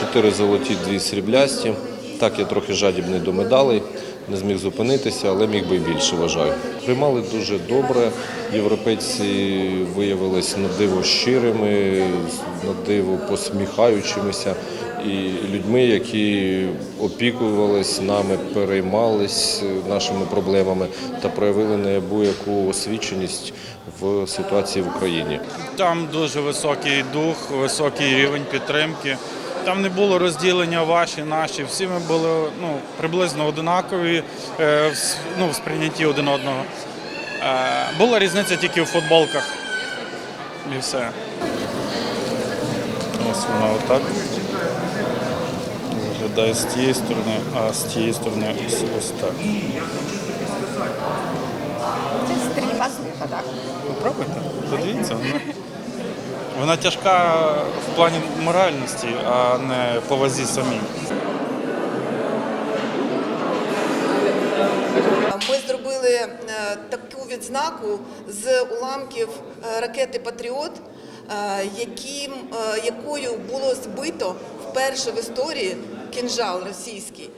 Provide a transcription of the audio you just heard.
чотири золоті, дві сріблясті. Так, я трохи жадібний до медалей, не зміг зупинитися, але міг би і більше, вважаю. Приймали дуже добре. Європейці виявилися на диво щирими, на диво посміхаючимися і людьми, які опікувались нами, переймались нашими проблемами та проявили неабияку освіченість в ситуації в Україні. Там дуже високий дух, високий рівень підтримки. Там не було розділення ваші, наші. Всі ми були ну, приблизно одинакові е, ну, в сприйнятті один одного. Була різниця тільки в футболках. І все. Ось вона отак. Виглядає з тієї сторони, а з тієї сторони ось, ось так. Це стрільба з так? Попробуйте, подивіться. Вона, вона тяжка в плані моральності, а не по вазі самій. Ми зробили е, таку відзнаку з уламків е, ракети Патріот, е, яким, якою було збито вперше в історії кінжал російський.